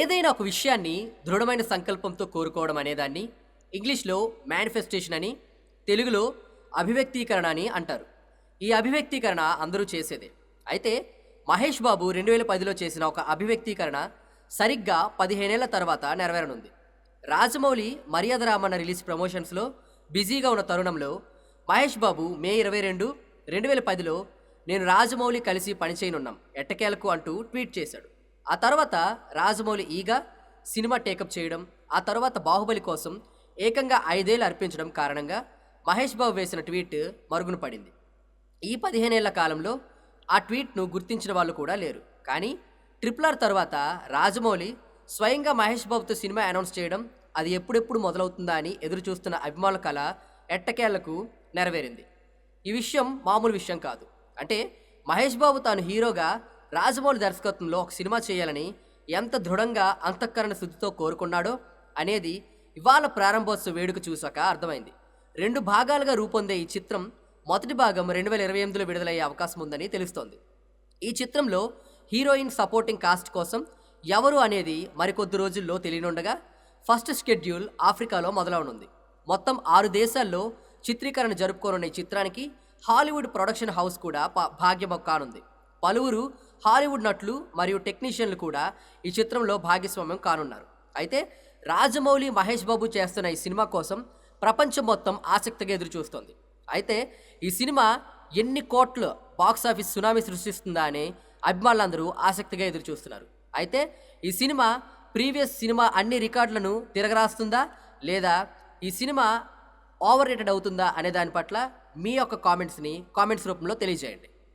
ఏదైనా ఒక విషయాన్ని దృఢమైన సంకల్పంతో కోరుకోవడం అనేదాన్ని ఇంగ్లీష్లో మేనిఫెస్టేషన్ అని తెలుగులో అభివ్యక్తీకరణ అని అంటారు. ఈ అభివ్యక్తీకరణ అందరూ చేసేదే. అయితే మహేష్ బాబు రెండు వేల పదిలో చేసిన ఒక అభివ్యక్తీకరణ సరిగ్గా పదిహేనేళ్ళ తర్వాత నెరవేరనుంది. రాజమౌళి మర్యాద రామన్న రిలీజ్ ప్రమోషన్స్లో బిజీగా ఉన్న తరుణంలో మహేష్ బాబు మే ఇరవై రెండు రెండు వేల పదిలో నేను రాజమౌళి కలిసి పనిచేయనున్నాం ఎట్టకేలకు అంటూ ట్వీట్ చేశాడు. ఆ తర్వాత రాజమౌళి ఈగా సినిమా టేకప్ చేయడం ఆ తర్వాత బాహుబలి కోసం ఏకంగా ఐదేళ్ళు అర్పించడం కారణంగా మహేష్ బాబు వేసిన ట్వీట్ మరుగున పడింది. ఈ పదిహేనేళ్ళ కాలంలో ఆ ట్వీట్ను గుర్తించిన వాళ్ళు కూడా లేరు. కానీ ట్రిపుల్ ఆర్ తర్వాత రాజమౌళి స్వయంగా మహేష్ బాబుతో సినిమా అనౌన్స్ చేయడం అది ఎప్పుడెప్పుడు మొదలవుతుందా అని ఎదురు చూస్తున్న అభిమానుల కళ ఎట్టకేళ్ళకు నెరవేరింది. ఈ విషయం మామూలు విషయం కాదు. అంటే మహేష్ బాబు తాను హీరోగా రాజమౌళి దర్శకత్వంలో ఒక సినిమా చేయాలని ఎంత దృఢంగా అంతఃకరణ శుద్ధితో కోరుకున్నాడో అనేది ఇవాళ ప్రారంభోత్సవ వేడుక చూశాక అర్థమైంది. రెండు భాగాలుగా రూపొందే ఈ చిత్రం మొదటి భాగం రెండు వేల ఇరవై ఎనిమిదిలో విడుదలయ్యే అవకాశం ఉందని తెలుస్తోంది. ఈ చిత్రంలో హీరోయిన్ సపోర్టింగ్ కాస్ట్ కోసం ఎవరు అనేది మరికొద్ది రోజుల్లో తెలియనుండగా ఫస్ట్ షెడ్యూల్ ఆఫ్రికాలో మొదలవనుంది. మొత్తం ఆరు దేశాల్లో చిత్రీకరణ జరుపుకోనున్న ఈ చిత్రానికి హాలీవుడ్ ప్రొడక్షన్ హౌస్ కూడా ప- భాగ్యం కానుంది పలువురు హాలీవుడ్ నటులు మరియు టెక్నీషియన్లు కూడా ఈ చిత్రంలో భాగస్వామ్యం కానున్నారు. అయితే రాజమౌళి మహేష్ బాబు చేస్తున్న ఈ సినిమా కోసం ప్రపంచం మొత్తం ఆసక్తిగా ఎదురు చూస్తోంది అయితే ఈ సినిమా ఎన్ని కోట్ల బాక్స్ ఆఫీస్ సునామీ సృష్టిస్తుందా అని అభిమానులందరూ ఆసక్తిగా ఎదురు చూస్తున్నారు అయితే ఈ సినిమా ప్రీవియస్ సినిమా అన్ని రికార్డులను తిరగరాస్తుందా లేదా ఈ సినిమా ఓవర్ రేటెడ్ అవుతుందా అనే దాని పట్ల మీ యొక్క కామెంట్స్ని కామెంట్స్ రూపంలో తెలియజేయండి.